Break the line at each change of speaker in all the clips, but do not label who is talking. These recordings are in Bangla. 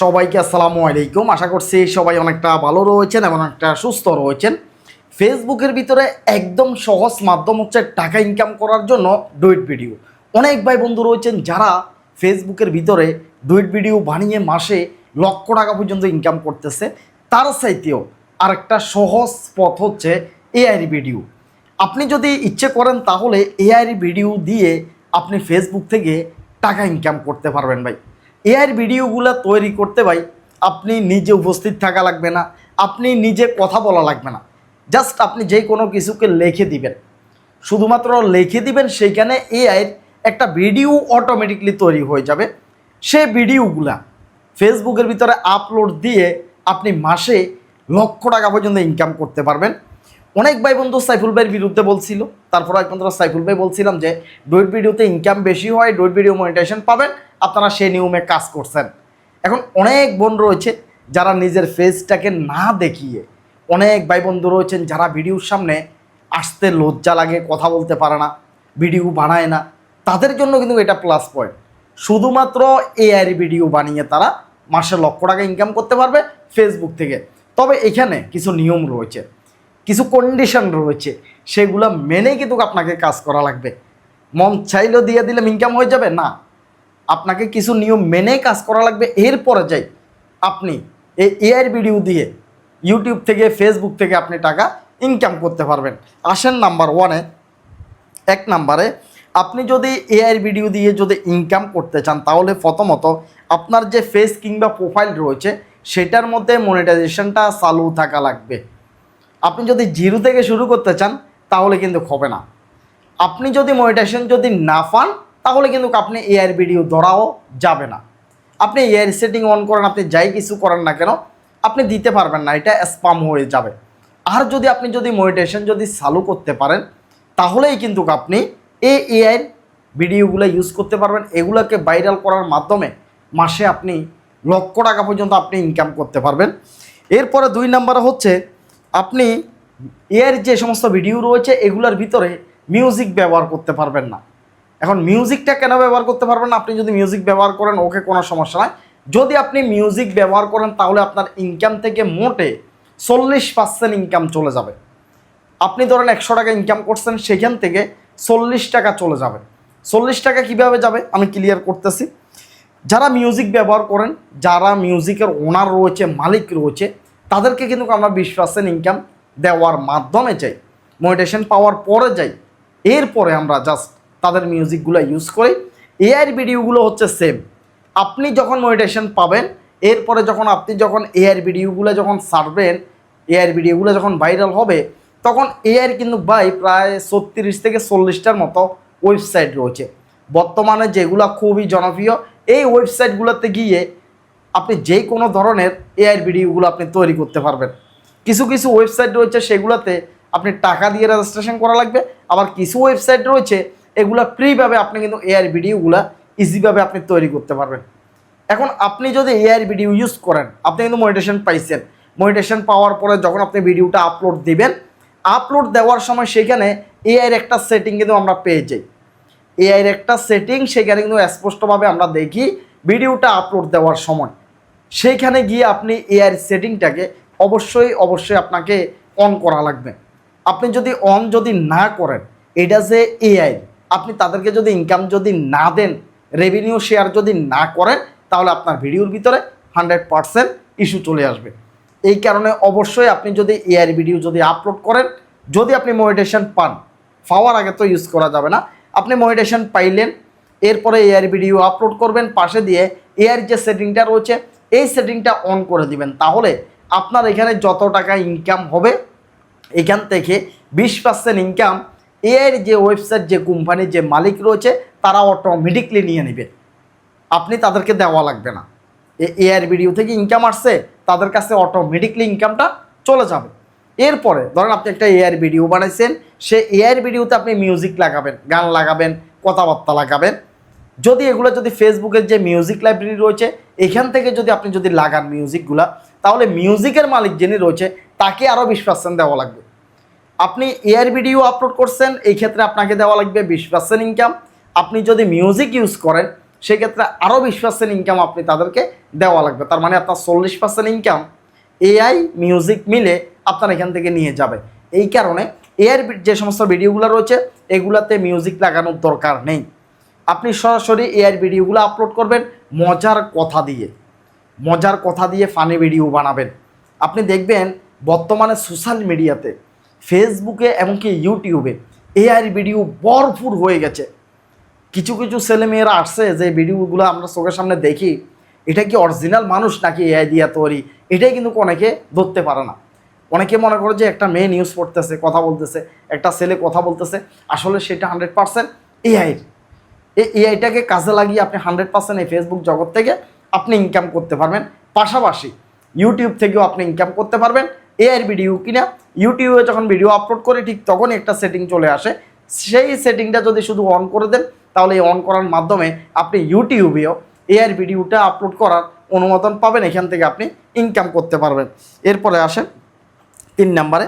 সবাইকে আসসালামু আলাইকুম। আশা করছি সবাই অনেকটা ভালো রয়েছেন এবং অনেকটা সুস্থ রয়েছেন। ফেসবুকের ভিতরে একদম সহজ মাধ্যম হচ্ছে টাকা ইনকাম করার জন্য ডুইট ভিডিও। অনেক ভাই বন্ধু রয়েছেন যারা ফেসবুকের ভিতরে ডুইট ভিডিও বানিয়ে মাসে লক্ষ টাকা পর্যন্ত ইনকাম করতেছে। তার চাইতেও আরেকটা সহজ পথ হচ্ছে এআই ভিডিও। আপনি যদি ইচ্ছে করেন তাহলে এআই ভিডিও দিয়ে আপনি ফেসবুক থেকে টাকা ইনকাম করতে পারবেন ভাই। এআইয়ের ভিডিওগুলো তৈরি করতে ভাই আপনি নিজে উপস্থিত থাকা লাগবে না, আপনি নিজে কথা বলা লাগবে না। জাস্ট আপনি যে কোনো কিছুকে লিখে দিবেন। শুধুমাত্র লিখে দিবেন সেইখানে এআইয়ের একটা ভিডিও অটোমেটিকলি তৈরি হয়ে যাবে। সে ভিডিওগুলা ফেসবুকের ভিতরে আপলোড দিয়ে আপনি মাসে লক্ষ টাকা পর্যন্ত ইনকাম করতে পারবেন। অনেক ভাই বন্ধু সাইফুল ভাইয়ের বিরুদ্ধে বলছিল তারপর একমাত্র সাইফুল ভাই বলছিলাম যে ডুইট ভিডিওতে ইনকাম বেশি হয় ডুইট ভিডিও মনিটাইজেশন পাবেন, আপনারা সেই নিয়মে কাজ করছেন। এখন অনেক বোন রয়েছে যারা নিজের ফেসটাকে না দেখিয়ে, অনেক ভাই বন্ধু রয়েছেন যারা ভিডিওর সামনে আসতে লজ্জা লাগে, কথা বলতে পারে না, ভিডিও বানায় না। তাদের জন্য কিন্তু এটা প্লাস পয়েন্ট শুধুমাত্র এআই ভিডিও বানিয়ে তারা মাসে লক্ষ টাকা ইনকাম করতে পারবে ফেসবুক থেকে। তবে এখানে কিছু নিয়ম রয়েছে, কিছু কন্ডিশন রয়েছে। সেগুলো মেনে কিন্তু আপনাকে কাজ করা লাগবে। মন চাইলেও দিয়ে দিলে ইনকাম হয়ে যাবে, না। আপনাকে কিছু নিয়ম মেনে কাজ করা লাগবে। এরপরে যাই, আপনি এই এআই ভিডিও দিয়ে ইউটিউব থেকে ফেসবুক থেকে আপনি টাকা ইনকাম করতে পারবেন। আসেন নাম্বার ওয়ানে এক নাম্বারে আপনি যদি এআই ভিডিও দিয়ে যদি ইনকাম করতে চান, তাহলে প্রথমত আপনার যে ফেস কিংবা প্রোফাইল রয়েছে, সেটার মধ্যে মনিটাইজেশনটা চালু থাকা লাগবে। আপনি যদি জিরো থেকে শুরু করতে চান তাহলে কিন্তু হবে না। আপনি যদি মনিটাইজেশন যদি না পান, তাহলে কিন্তু আপনি এআর ভিডিও ধরাও যাবে না। আপনি এআর সেটিং অন করেন, আপনি যাই কিছু করেন না কেন, আপনি দিতে পারবেন না, এটা স্পাম হয়ে যাবে। আর যদি আপনি যদি মনিটাইজেশন যদি চালু করতে পারেন, তাহলেই কিন্তু আপনি এই এআই ভিডিওগুলো ইউজ করতে পারবেন। এগুলোকে ভাইরাল করার মাধ্যমে মাসে আপনি লক্ষ টাকা পর্যন্ত আপনি ইনকাম করতে পারবেন। এরপরে দুই নাম্বার হচ্ছে, আপনি এর যে সমস্ত ভিডিও রয়েছে, এগুলোর ভিতরে মিউজিক ব্যবহার করতে পারবেন না। এখন মিউজিকটা কেন ব্যবহার করতে পারবেন না? আপনি যদি মিউজিক ব্যবহার করেন, ওকে কোনো সমস্যা নয় যদি আপনি মিউজিক ব্যবহার করেন, তাহলে আপনার ইনকাম থেকে মোটে চল্লিশ পার্সেন্ট ইনকাম চলে যাবে। আপনি ধরেন একশো টাকা ইনকাম করছেন, সেখান থেকে চল্লিশ টাকা চলে যাবে। চল্লিশ টাকা কীভাবে যাবে? আমি ক্লিয়ার করতেছি। যারা মিউজিক ব্যবহার করেন, যারা মিউজিকের ওনার রয়েছে, মালিক রয়েছে, তাদেরকে কিন্তু আমরা বিশ পার্সেন্ট ইনকাম দেওয়ার মাধ্যমে যাই মনিটেশন পাওয়ার পরে যাই, এরপরে আমরা জাস্ট তাদের মিউজিকগুলো ইউজ করি। এআইয়ের ভিডিওগুলো হচ্ছে সেম আপনি যখন মনিটেশন পাবেন, এরপরে যখন আপনি যখন এআইয়ের ভিডিওগুলো যখন সারবেন এআইয়ের ভিডিওগুলো যখন ভাইরাল হবে, তখন এআইয়ের কিন্তু ভাই প্রায় ছত্রিশ থেকে চল্লিশটার মতো ওয়েবসাইট রয়েছে। বর্তমানে যেগুলো খুবই জনপ্রিয়, এই ওয়েবসাইটগুলোতে গিয়ে আপনি যে কোনো ধরনের এআইয়ের ভিডিওগুলো আপনি তৈরি করতে পারবেন। কিছু কিছু ওয়েবসাইট রয়েছে সেগুলোতে আপনি টাকা দিয়ে রেজিস্ট্রেশন করা লাগবে। আবার কিছু ওয়েবসাইট রয়েছে, এগুলো ফ্রিভাবে আপনি কিন্তু এআইয়ের ভিডিওগুলো ইজিভাবে আপনি তৈরি করতে পারবেন। এখন আপনি যদি এআইয়ের ভিডিও ইউজ করেন, আপনি কিন্তু মনিটেশন পাইছেন। মনিটেশন পাওয়ার পরে যখন আপনি ভিডিওটা আপলোড দিবেন আপলোড দেওয়ার সময় সেখানে এআইয়ের একটা সেটিং কিন্তু আমরা পেয়ে যাই। এআইয়ের একটা সেটিং সেখানে কিন্তু স্পষ্টভাবে আমরা দেখি ভিডিওটা আপলোড দেওয়ার সময়। সেইখানে গিয়ে আপনি এআইয়ের সেটিংটাকে অবশ্যই অবশ্যই আপনাকে অন করা লাগবে। আপনি যদি অন যদি না করেন, এটা যে এআই আপনি তাদেরকে যদি ইনকাম যদি না দেন রেভিনিউ শেয়ার যদি না করেন, তাহলে আপনার ভিডিওর ভিতরে হান্ড্রেড পারসেন্ট ইস্যু চলে আসবে। এই কারণে অবশ্যই আপনি যদি এআই ভিডিও যদি আপলোড করেন, যদি আপনি মনিটেশন পান, পাওয়ার আগে তো ইউজ করা যাবে না, আপনি মনিটেশন পাইলেন, এরপরে এআই ভিডিও আপলোড করবেন, পাশে দিয়ে এআর যে সেটিংটা রয়েছে, এই সেটিংটা অন করে দিবেন। তাহলে আপনার এখানে যত টাকা ইনকাম হবে, এখান থেকে বিশ পার্সেন্ট ইনকাম এআইয়ের যে ওয়েবসাইট যে কোম্পানির যে মালিক রয়েছে, তারা অটোমেটিকলি নিয়ে নেবে। আপনি তাদেরকে দেওয়া লাগবে না। এআইয়ের ভিডিও থেকে ইনকাম আসছে, তাদের কাছে অটোমেটিকলি ইনকামটা চলে যাবে। এরপরে, ধরেন আপনি একটা এআইয়ের ভিডিও বানাইছেন, সে এআইয়ের ভিডিওতে আপনি মিউজিক লাগাবেন, গান লাগাবেন, কথাবার্তা লাগাবেন। যদি এগুলো যদি ফেসবুকের যে মিউজিক লাইব্রেরি রয়েছে, এখান থেকে যদি আপনি যদি লাগান মিউজিকগুলা তাহলে মিউজিকের মালিক যিনি রয়েছে, তাকে আরও বিশ পার্সেন্ট দেওয়া লাগবে। আপনি এয়ার ভিডিও আপলোড করছেন, এই ক্ষেত্রে আপনাকে দেওয়া লাগবে বিশ পার্সেন্ট ইনকাম আপনি যদি মিউজিক ইউজ করেন, সেক্ষেত্রে আরও বিশ পার্সেন্ট ইনকাম আপনি তাদেরকে দেওয়া লাগবে। তার মানে আপনার চল্লিশ পার্সেন্ট ইনকাম এআই মিউজিক মিলে আপনার এখান থেকে নিয়ে যাবে। এই কারণে এআইয়ের যে সমস্ত ভিডিওগুলো রয়েছে, এগুলাতে মিউজিক লাগানোর দরকার নেই। আপনি সরাসরি এআইয়ের ভিডিওগুলো আপলোড করবেন, মজার কথা দিয়ে। মজার কথা দিয়ে ফানি ভিডিও বানাবেন। আপনি দেখবেন বর্তমানে সোশ্যাল মিডিয়াতে ফেসবুকে এমনকি ইউটিউবে এআইয়ের ভিডিও ভরপুর হয়ে গেছে। কিছু কিছু ছেলেমেয়েরা আসছে যে ভিডিওগুলো আমরা চোখের সামনে দেখি, এটা কি অরিজিনাল মানুষ নাকি এআই দিয়া তৈরি? এটাই কিন্তু অনেকে ধরতে পারে না। অনেকে মনে করে যে একটা মেয়ে নিউজ পড়তেছে, কথা বলতেছে, একটা ছেলে কথা বলতেছে, আসলে সেটা হান্ড্রেড পার্সেন্ট এআইয়ের এই এআইটাকে কাজে লাগিয়ে আপনি হান্ড্রেড পার্সেন্ট এই ফেসবুক জগৎ থেকে আপনি ইনকাম করতে পারবেন। পাশাপাশি ইউটিউব থেকেও আপনি ইনকাম করতে পারবেন। এআইয়ের ভিডিও কিনা ইউটিউবে যখন ভিডিও আপলোড করে, ঠিক তখনই একটা সেটিং চলে আসে। সেই সেটিংটা যদি শুধু অন করে দেন, তাহলে এই অন করার মাধ্যমে আপনি ইউটিউবেও এআইয়ের ভিডিওটা আপলোড করার অনুমোদন পাবেন। এখান থেকে আপনি ইনকাম করতে পারবেন। এরপরে আসেন তিন নাম্বারে।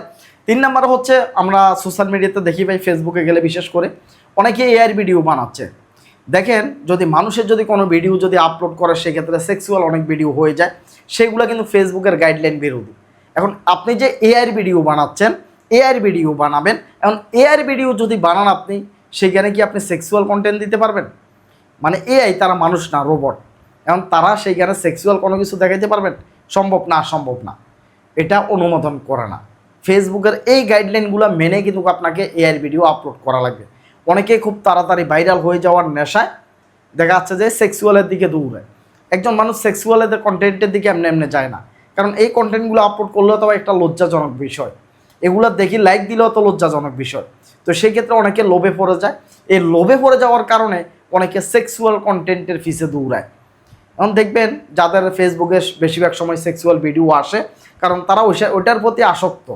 তিন নাম্বারে হচ্ছে আমরা সোশ্যাল মিডিয়াতে দেখি ভাই ফেসবুকে গেলে বিশেষ করে অনেকে এআইয়ের ভিডিও বানাচ্ছে। দেখেন, যদি মানুষের যদি কোনো ভিডিও যদি আপলোড করে, সেক্ষেত্রে সেক্সুয়াল অনেক ভিডিও হয়ে যায়। সেগুলো কিন্তু ফেসবুকের গাইডলাইন বিরোধী। এখন আপনি যে এআইয়ের ভিডিও বানাচ্ছেন এআইয়ের ভিডিও বানাবেন, এখন এআইয়ের ভিডিও যদি বানান আপনি, সেখানে কি আপনি সেক্সুয়াল কন্টেন্ট দিতে পারবেন? মানে এআই তারা মানুষ না রোবট এখন তারা সেইখানে সেক্সুয়াল কোনো কিছু দেখাইতে পারবেন? সম্ভব না সম্ভব না। এটা অনুমোদন করে না। ফেসবুকের এই গাইডলাইনগুলো মেনে কিন্তু আপনাকে এআইয়ের ভিডিও আপলোড করা লাগবে। অনেকেই খুব তাড়াতাড়ি ভাইরাল হয়ে যাওয়ার নেশায় দেখা যাচ্ছে যে সেক্সুয়ালের দিকে দৌড়ায় একজন মানুষ সেক্সুয়ালের কন্টেন্টের দিকে এমনি এমনি যায় না। কারণ এই কন্টেন্টগুলো আপলোড করলেও তো একটা লজ্জাজনক বিষয়। এগুলো দেখি লাইক দিলেও তো লজ্জাজনক বিষয়। তো সেই ক্ষেত্রে অনেকে লোভে পড়ে যায়। এই লোভে পড়ে যাওয়ার কারণে অনেকে সেক্সুয়াল কন্টেন্টের ফিসে দৌড়ায়। এখন দেখবেন যাদের ফেসবুকে বেশিরভাগ সময় সেক্সুয়াল ভিডিও আসে, কারণ তারা ওই ওইটার প্রতি আসক্ত।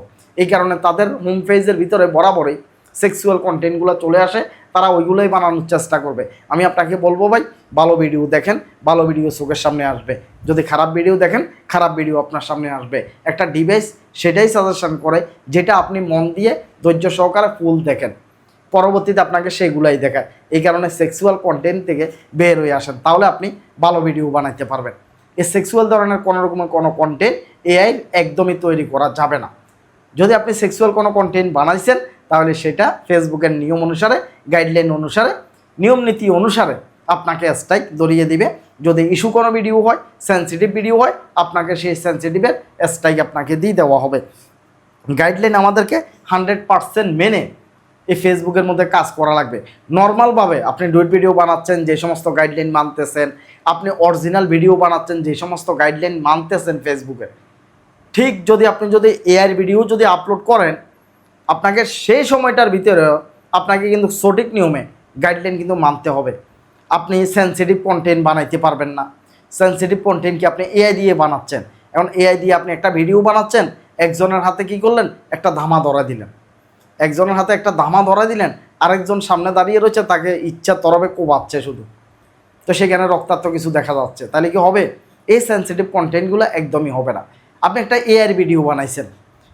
এই কারণে তাদের হোম পেজের ভিতরে বরাবরই সেক্সুয়াল কন্টেন্টগুলো চলে আসে, তারা ওইগুলোই বানানোর চেষ্টা করবে। আমি আপনাকে বলব ভাই, ভালো ভিডিও দেখেন, ভালো ভিডিও চোখের সামনে আসবে। যদি খারাপ ভিডিও দেখেন, খারাপ ভিডিও আপনার সামনে আসবে। একটা ডিভাইস সেটাই সাজেশন করে, যেটা আপনি মন দিয়ে ধৈর্য সহকারে ফুল দেখেন। পরবর্তীতে আপনাকে সেগুলাই দেখায়। এই কারণে সেক্সুয়াল কন্টেন্ট থেকে বের হয়ে আসেন। তাহলে আপনি ভালো ভিডিও বানাইতে পারবেন। এই সেক্সুয়াল ধরনের কোনো রকমের কোনো কন্টেন্ট এআই একদমই তৈরি করা যাবে না। যদি আপনি সেক্সুয়াল কোনো কন্টেন্ট বানাইছেন তাহলে সেটা ফেসবুকের নিয়ম অনুসারে গাইডলাইন অনুসারে, নিয়ম নীতি অনুসারে আপনাকে স্ট্রাইক ধরিয়ে দিবে। যদি ইস্যু কোনো ভিডিও হয় সেন্সিটিভ ভিডিও হয়, আপনাকে সেই সেন্সিটিভের স্ট্রাইক আপনাকে দিয়ে দেওয়া হবে। গাইডলাইন আমাদেরকে হান্ড্রেড পারসেন্ট মেনে এই ফেসবুকের মধ্যে কাজ করা লাগবে। নর্মালভাবে আপনি ডুইট ভিডিও বানাচ্ছেন, যে সমস্ত গাইডলাইন মানতেছেন, আপনি অরিজিনাল ভিডিও বানাচ্ছেন, যে সমস্ত গাইডলাইন মানতেছেন ফেসবুকে ঠিক যদি আপনি যদি এআই ভিডিও যদি আপলোড করেন আপনাকে সেই সময়টার ভিতরে আপনাকে কিন্তু সঠিক নিয়মে গাইডলাইন কিন্তু মানতে হবে। আপনি সেন্সিটিভ কন্টেন্ট বানাইতে পারবেন না। সেন্সিটিভ কন্টেন্ট কি আপনি এআই দিয়ে বানাচ্ছেন। এখন এআই দিয়ে আপনি একটা ভিডিও বানাচ্ছেন, একজনের হাতে কি করলেন? একটা ধামা ধরা দিলেন। একজনের হাতে একটা ধামা ধরা দিলেন, আরেকজন সামনে দাঁড়িয়ে রয়েছে, তাকে ইচ্ছা তরবে কোবাচ্ছে শুধু। তো সেখানে রক্তাক্ত কিছু দেখা যাচ্ছে। তাহলে কি হবে? এই সেন্সিটিভ কন্টেন্টগুলো একদমই হবে না। আপনি একটা এআর ভিডিও বানাইছেন।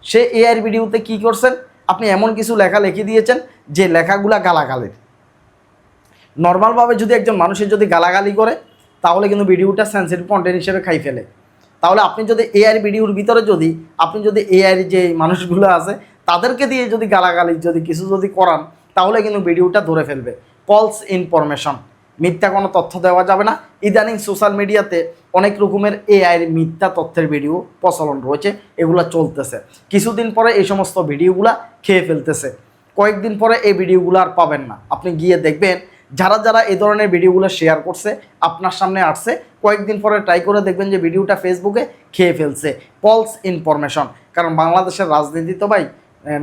সে এআর ভিডিওতে কি করছেন? আপনি এমন কিছু লেখা লিখে দিয়েছেন যে লেখাগুলা গালাগালের। নর্মালভাবে যদি একজন মানুষের যদি গালাগালি করে, তাহলে কিন্তু ভিডিওটা সেন্সিটিভ কন্টেন্ট হিসেবে খাই ফেলে। তাহলে আপনি যদি এআই ভিডিওর ভিতরে যদি, আপনি যদি এআই যে মানুষগুলো আছে, তাদেরকে দিয়ে যদি গালাগালি, যদি কিছু যদি করান, তাহলে কিন্তু ভিডিওটা ধরে ফেলবে। ফলস ইনফরমেশন মিথ্যা কোনো তথ্য দেওয়া যাবে না। ইদানিং সোশ্যাল মিডিয়াতে অনেক রকমের এআইয়ের মিথ্যা তথ্যের ভিডিও প্রচলন রয়েছে, এগুলো চলতেছে। কিছুদিন পরে এই সমস্ত ভিডিওগুলা খেয়ে ফেলতেছে। কয়েকদিন পরে এই ভিডিওগুলো আর পাবেন না। আপনি গিয়ে দেখবেন, যারা যারা এই ধরনের ভিডিওগুলো শেয়ার করছে, আপনার সামনে আসছে, কয়েকদিন পরে ট্রাই করে দেখবেন যে ভিডিওটা ফেসবুকে খেয়ে ফেলছে। পলস ইনফরমেশন কারণ বাংলাদেশের রাজনীতি তো ভাই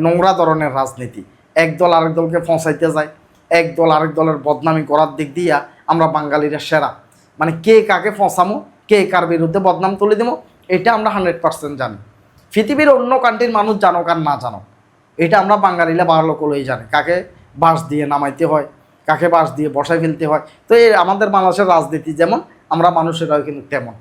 নোংরা ধরনের রাজনীতি। এক দল আরেক দলকে ফসাইতে যায়, এক দল আরেক দলের বদনামি করার দিক দিয়া আমরা বাঙালিরা সেরা। মানে কে কাকে ফসামো কে কার বিরুদ্ধে বদনাম তুলে দেবো, এটা আমরা হান্ড্রেড পার্সেন্ট জানি। পৃথিবীর অন্য কান্ট্রির মানুষ জানুক আর না জানুক, এটা আমরা বাঙালিরা ভালো করেই জানি। কাকে বাঁশ দিয়ে নামাইতে হয়, কাকে বাঁশ দিয়ে বসায় ফেলতে হয়। তো এই আমাদের বাংলাদেশের রাজনীতি যেমন, আমরা মানুষেরাও কিন্তু তেমন।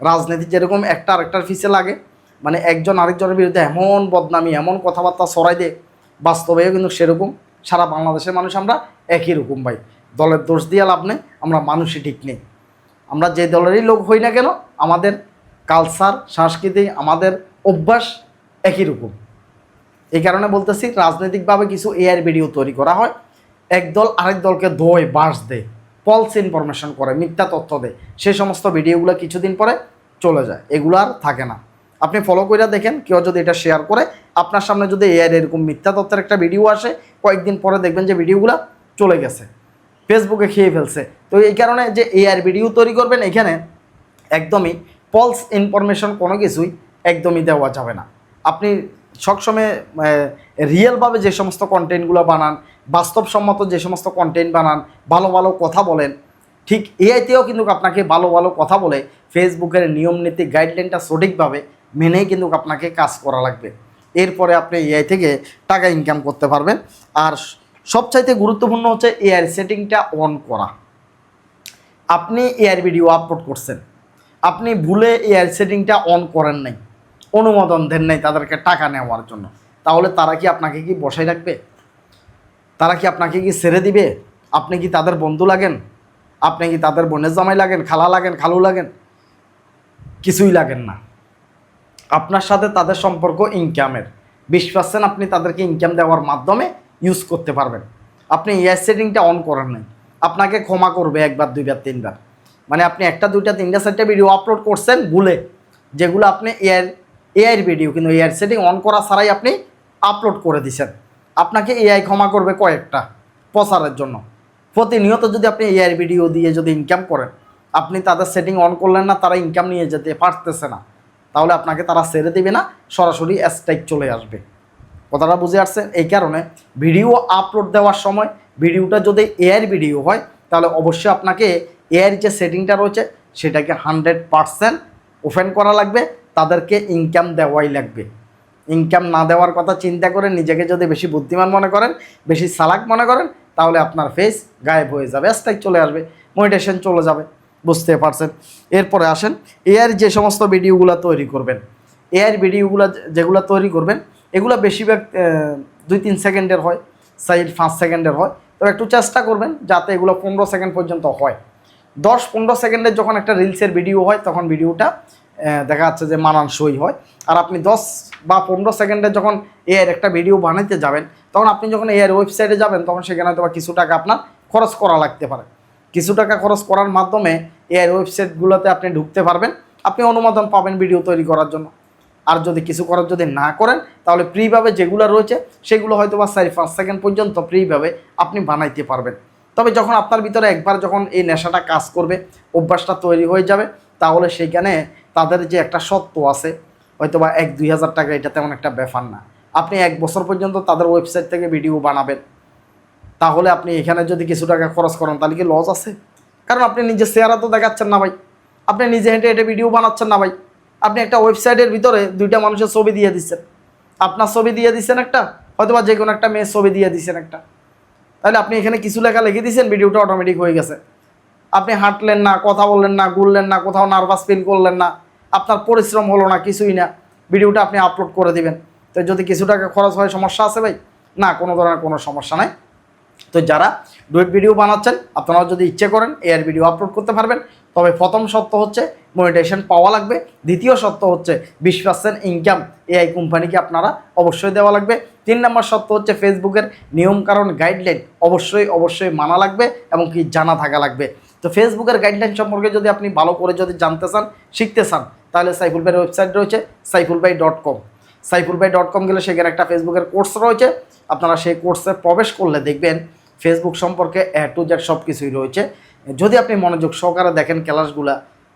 রাজনীতি যেরকম একটা আরেকটার পিছে লাগে মানে একজন আরেকজনের বিরুদ্ধে এমন বদনামি, এমন কথাবার্তা ছড়াই দেয়, বাস্তবেও কিন্তু সেরকম। সারা বাংলাদেশের মানুষ আমরা একই রকম ভাই। দলের দোষ দিয়ে লাভ নেই, আমরা মানুষই ঠিক নেই। আমরা যে দলেরই লোক হই না কেন, আমাদের কালচার সংস্কৃতি, আমাদের অভ্যাস একই রকম। এই কারণে বলতেছি, রাজনৈতিকভাবে কিছু এআই ভিডিও তৈরি করা হয়। এক দল আরেক দলকে ধোয় বাস দেয় ফলস ইনফরমেশন করে, মিথ্যা তথ্য দেয়। সেই সমস্ত ভিডিওগুলো কিছুদিন পরে চলে যায়, এগুলো আর থাকে না। আপনি ফলো করে দেখেন, কেউ যদি এটা শেয়ার করে, আপনার সামনে যদি এআই এরকম মিথ্যা তথ্যের একটা ভিডিও আসে, কয়েকদিন পরে দেখবেন যে ভিডিওগুলো চলে গেছে। ফেসবুকে খেয়ে ফেলছে। তো এই কারণে যে এআই ভিডিও তৈরি করবেন এখানে একদমই ফলস ইনফরমেশন কোনো কিছুই একদমই দেওয়া যাবে না। আপনি সবসময় রিয়েলভাবে যে সমস্ত কন্টেন্টগুলো বানান, বাস্তবসম্মত যে সমস্ত কন্টেন্ট বানান, ভালো ভালো কথা বলেন, ঠিক এআইতেও কিন্তু আপনাকে ভালো ভালো কথা বলে ফেসবুকের নিয়ম নীতি গাইডলাইনটা সঠিকভাবে মেনেই কিন্তু আপনাকে কাজ করা লাগবে। এরপরে আপনি এআই থেকে টাকা ইনকাম করতে পারবেন। আর সবচাইতে গুরুত্বপূর্ণ হচ্ছে এআই সেটিংটা অন করা। আপনি এআই ভিডিও আপলোড করছেন। আপনি ভুলে এআই সেটিংটা অন করেন নাই। অনুমোদন দেন নাই তাদেরকে টাকা নেওয়ার জন্য। তাহলে তারা কি আপনাকে কি বসাই রাখবে? তারা কি আপনাকে কি ছেড়ে দিবে? আপনি কি তাদের বন্ধু লাগেন? আপনি কি তাদের বোনের জামাই লাগেন, খালা লাগেন, খালু লাগেন? কিছুই লাগেন না। আপনার সাথে তাদের সম্পর্ক ইনকামের বিশ পার্সেন্ট আপনি তাদেরকে ইনকাম দেওয়ার মাধ্যমে ইউজ করতে পারবেন। আপনি এআই সেটিংটা অন করেন নাই। আপনাকে ক্ষমা করবে একবার, দুইবার, তিনবার। মানে আপনি একটা, দুইটা, তিনটা, চারটা ভিডিও আপলোড করছেন ভুলে, যেগুলো আপনি এআই এআইয়ের ভিডিও কিন্তু এআই সেটিং অন করা ছাড়াই আপনি আপলোড করে দিছেন। আপনাকে এআই ক্ষমা করবে কয়েকটা প্রচারের জন্য। প্রতিনিয়ত যদি আপনি এআই ভিডিও দিয়ে যদি ইনকাম করেন, আপনি তাদের সেটিং অন করলেন না, তারা ইনকাম নিয়ে যেতে পারতেছে না। তাহলে আপনাকে তারা ছেড়ে দেবে না, সরাসরি স্ট্রাইক চলে আসবে। কথাটা বুঝে আসছেন, এই কারণে ভিডিও আপলোড দেওয়ার সময় ভিডিওটা যদি এআইয়ের ভিডিও হয়, তাহলে অবশ্যই আপনাকে এআইয়ের যে সেটিংটা রয়েছে, সেটাকে হান্ড্রেড পারসেন্ট ওপেন করা লাগবে, তাদেরকে ইনকাম দেওয়াই লাগবে। ইনকাম না দেওয়ার কথা চিন্তা করে নিজেকে যদি বেশি বুদ্ধিমান মনে করেন, বেশি সালাক মনে করেন, তাহলে আপনার ফেস গায়েব হয়ে যাবে স্ট্রাইক চলে আসবে মনিটেশন চলে যাবে, বুঝতে পারছেন? এরপরে আসেন এআইয়ের যে সমস্ত ভিডিওগুলো তৈরি করবেন এআইয়ের ভিডিওগুলো যেগুলো তৈরি করবেন এগুলো বেশিরভাগ দুই তিন সেকেন্ডের হয় সাইড পাঁচ সেকেন্ডের হয়। তো একটু চেষ্টা করবেন যাতে এগুলো পনেরো সেকেন্ড পর্যন্ত হয়। দশ, পনেরো সেকেন্ডের যখন একটা রিলসের ভিডিও হয়, তখন ভিডিওটা দেখা যাচ্ছে যে মানানসই হয়। আর আপনি দশ বা পনেরো সেকেন্ডের যখন এআইয়ের একটা ভিডিও বানাইতে যাবেন, তখন আপনি যখন এআইয়ের ওয়েবসাইটে যাবেন, তখন সেখানে হয়তো কিছু টাকা আপনার খরচ করা লাগতে পারে। কিছু টাকা খরচ করার মাধ্যমে এআইয়ের ওয়েবসাইটগুলোতে আপনি ঢুকতে পারবেন। আপনি অনুমোদন পাবেন ভিডিও তৈরি করার জন্য। আর যদি কিছু করার যদি না করেন, তাহলে ফ্রিভাবে যেগুলো রয়েছে, সেগুলো হয়তো বা চারি পাঁচ সেকেন্ড পর্যন্ত ফ্রিভাবে আপনি বানাইতে পারবেন। তবে যখন আপনার ভিতরে একবার যখন এই নেশাটা কাজ করবে, অভ্যাসটা তৈরি হয়ে যাবে, তাহলে সেইখানে তাদের যে একটা সত্য আছে হয়তো বা এক দুই হাজার টাকা এটা তেমন একটা ব্যাপার না। আপনি এক বছর পর্যন্ত তাদের ওয়েবসাইট থেকে ভিডিও বানাবেন। তাহলে আপনি এখানে যদি কিছু টাকা খরচ করেন, তাহলে কি লস আছে? কারণ আপনি নিজে চেহারা তো দেখাচ্ছেন না ভাই। আপনি নিজে হেঁটে হেঁটে ভিডিও বানাচ্ছেন না ভাই। আপনি একটা ওয়েবসাইটের ভিতরে দুইটা মানুষের ছবি দিয়ে দিচ্ছেন। আপনার ছবি দিয়ে দিচ্ছেন একটা হয়তো বা যে কোনো একটা মেয়ের ছবি দিয়ে দিচ্ছেন একটা। তাহলে আপনি এখানে কিছু লেখা লিখে দিয়েছেন ভিডিওটা অটোমেটিক হয়ে গেছে। আপনি হাঁটলেন না, কথা বললেন না, ঘুরলেন না, কোথাও নার্ভাস ফিল করলেন না, আপনার পরিশ্রম হলো না, কিছুই না, ভিডিওটা আপনি আপলোড করে দিবেন। তো যদি কিছু টাকা খরচ হয়, সমস্যা আছে ভাই? না, কোনো ধরনের কোনো সমস্যা নাই। তো যারা ডুয়েট ভিডিও বানাচ্ছেন আপনারা যদি ইচ্ছে করেন এআর ভিডিও আপলোড করতে পারবেন। তবে প্রথম সত্য হচ্ছে মনিটাইজেশন পাওয়া লাগবে। দ্বিতীয় সত্য হচ্ছে বিশ পার্সেন্ট ইনকাম এআই কোম্পানিকে আপনারা অবশ্যই দেওয়া লাগবে। তিন নম্বর সত্য হচ্ছে ফেসবুকের নিয়মকানুন গাইডলাইন অবশ্যই অবশ্যই মানা লাগবে এবং কি জানা থাকা লাগবে। তো ফেসবুকের গাইডলাইন সম্পর্কে যদি আপনি ভালো করে যদি জানতে চান, শিখতে চান, তাহলে সাইফুল ভাইয়ের ওয়েবসাইট রয়েছে সাইফুল ভাই ডট কম সাইফুল ভাই ডট কম গেলে সেখানে একটা ফেসবুকের কোর্স রয়েছে। আপনারা সেই কোর্সে প্রবেশ করলে দেখবেন ফেসবুক সম্পর্কে এ টু জেড সব কিছুই রয়েছে। যদি আপনি মনোযোগ সহকারে দেখেন ক্লাসগুলা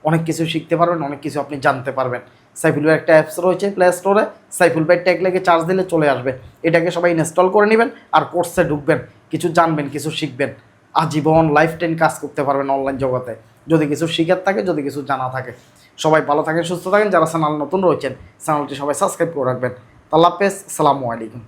অনেক কিছু শিখতে পারবেন, অনেক কিছু আপনি জানতে পারবেন। সাইফুল ভাই একটা অ্যাপস রয়েছে প্লে স্টোরে সাইফুল ভাই ট্যাগ লেগে চার্জ দিলে চলে আসবে। এটাকে সবাই ইনস্টল করে নেবেন আর কোর্সে ঢুকবেন, কিছু জানবেন, কিছু শিখবেন। আজীবন লাইফ টাইম কাজ করতে পারবেন অনলাইন জগতে। যদি কিছু শিখার থাকে, যদি কিছু জানা থাকে। সবাই ভালো থাকেন, সুস্থ থাকেন। যারা চ্যানেল নতুন রয়েছেন চ্যানেলটি সবাই সাবস্ক্রাইব করে রাখবেন। আল্লাহ হাফেজ আসসালামু আলাইকুম।